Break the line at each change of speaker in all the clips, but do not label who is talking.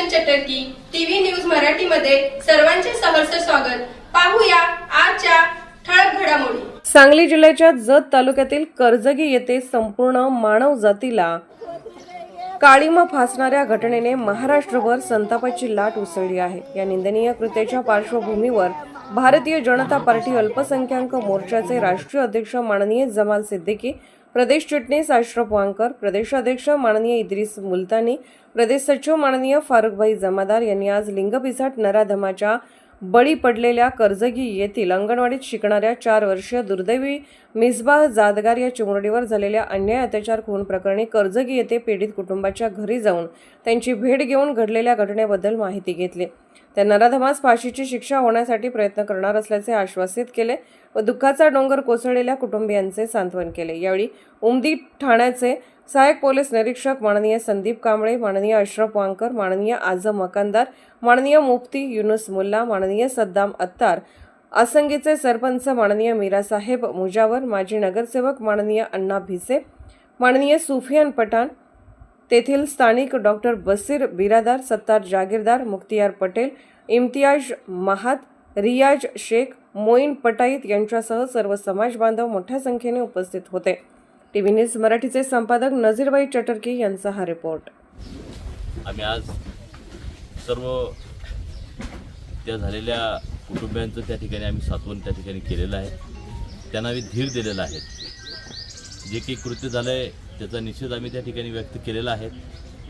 चटर्की TV news मराठीमध्ये सर्वांचे सहर्ष स्वागत. पाहूया आजच्या ठळक घडामोडी.
सांगली जिल्ह्याच्या जत तालुक्यातील कर्जगी येथे संपूर्ण मानव जातीला काळीमा फासणाऱ्या घटनेने महाराष्ट्रभर संतापाची लाट उसळली आहे. या निंदनीय कृत्याच्या पार्श्वभूमीवर भारतीय जनता पार्टी अल्पसंख्याक मोर्चाचे राष्ट्रीय अध्यक्ष माननीय जमाल सिद्दीकी प्रदेश चिटणीस अशरफ वांकर प्रदेशाध्यक्ष माननीय इद्रिस मुलतानी प्रदेश सचिव माननीय फारुखभाई जमादार यांनी आज लिंगपिसाट नराधमाच्या बळी पडलेल्या कर्जगी येथील अंगणवाडीत शिकणाऱ्या चार वर्षीय दुर्दैवी मिसबाह जादगार या चिमुरडीवर झालेल्या अन्याय अत्याचार खून प्रकरणी कर्जगी येथे पीडित कुटुंबाच्या घरी जाऊन त्यांची भेट घेऊन घडलेल्या घटनेबद्दल माहिती घेतली. त्या नराधमास फाशीची शिक्षा होण्यासाठी प्रयत्न करणार असल्याचे आश्वासित केले व दुःखाचा डोंगर कोसळलेल्या कुटुंबियांचे सांत्वन केले. यावेळी उमदी ठाण्याचे सहाय्यक पोलीस निरीक्षक माननीय संदीप कांबळे माननीय अशरफ वांकर माननीय आझम मकंदार माननीय मुफ्ती युनुस मुल्ला माननीय सद्दाम अत्तार आसंगीचे सरपंच माननीय मीरासाहेब मुजावर माजी नगरसेवक माननीय अण्णा भिसे माननीय सुफियान पठाण तेथील स्थानिक डॉक्टर बसीर बिरादार सत्तार जागीरदार मुक्तियार पटेल इम्तियाज महात रियाज शेख मोईन पटाईत यांच्यासह सर्व समाज बांधव मोठ्या संख्येने उपस्थित होते. टीव्ही न्यूज मराठीचे संपादक नझीरबाई चटर्की यांचा हा रिपोर्ट.
आम्ही आज सर्व त्या झालेल्या कुटुंबियांचं त्या ठिकाणी आम्ही सात्वन त्या ठिकाणी केलेलं आहे. त्यांना आम्ही धीर दिलेला आहे. जे काही कृत्य झालं आहे त्याचा निषेध आम्ही त्या ठिकाणी व्यक्त केलेला आहे.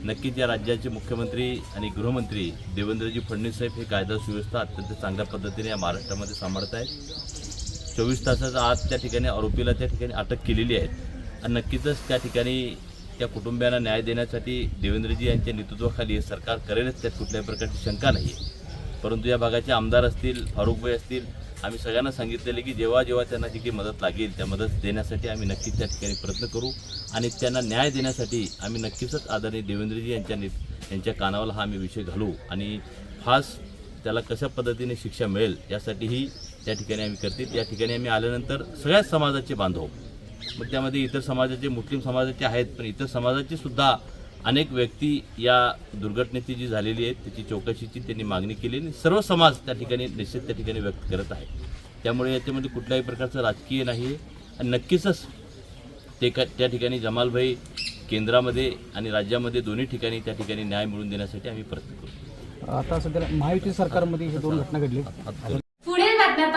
नक्कीच या राज्याचे मुख्यमंत्री आणि गृहमंत्री देवेंद्रजी फडणवीस साहेब हे कायदा सुव्यवस्था अत्यंत चांगल्या पद्धतीने या महाराष्ट्रामध्ये सांभाळत आहेत चोवीस तासाच्या आत त्या ठिकाणी आरोपीला त्या ठिकाणी अटक केलेली आहे. आणि नक्कीचच त्या ठिकाणी त्या कुटुंबियांना न्याय देण्यासाठी देवेंद्रजी यांच्या नेतृत्वाखाली सरकार करेलच त्यात कुठल्याही प्रकारची शंका नाही. परंतु या भागाचे आमदार असतील फारुखभाई असतील आम्ही सगळ्यांना सांगितलेले की जेव्हा जेव्हा त्यांना जी काही मदत लागेल त्या मदत देण्यासाठी आम्ही नक्कीच त्या ठिकाणी प्रयत्न करू आणि त्यांना न्याय देण्यासाठी आम्ही नक्कीच आदरणीय देवेंद्रजी यांच्या ने यांच्या कानावर हा आम्ही विषय घालू आणि फास त्याला कशा पद्धतीने शिक्षा मिळेल यासाठीही त्या ठिकाणी आम्ही करतील. या ठिकाणी आम्ही आल्यानंतर सगळ्याच समाजाचे बांधव मग त्यामध्ये इतर समाजाचे मुस्लिम समाजाचे आहेत पण इतर समाजाची सुद्धा अनेक व्यक्ती या दुर्घटनेची जी झालेली आहे त्याची चौकशीची त्यांनी मागणी केली आणि सर्व समाज त्या ठिकाणी निश्चित त्या ठिकाणी व्यक्त करत आहे. त्यामुळे याच्यामध्ये कुठल्याही प्रकारचं राजकीय नाही आहे. आणि नक्कीचच ते का त्या ठिकाणी जमालभाई केंद्रामध्ये आणि राज्यामध्ये दोन्ही ठिकाणी त्या ठिकाणी न्याय मिळवून देण्यासाठी आम्ही प्रयत्न करू.
आता सध्याला महायुती सरकारमध्ये हे दोन घटना घडली.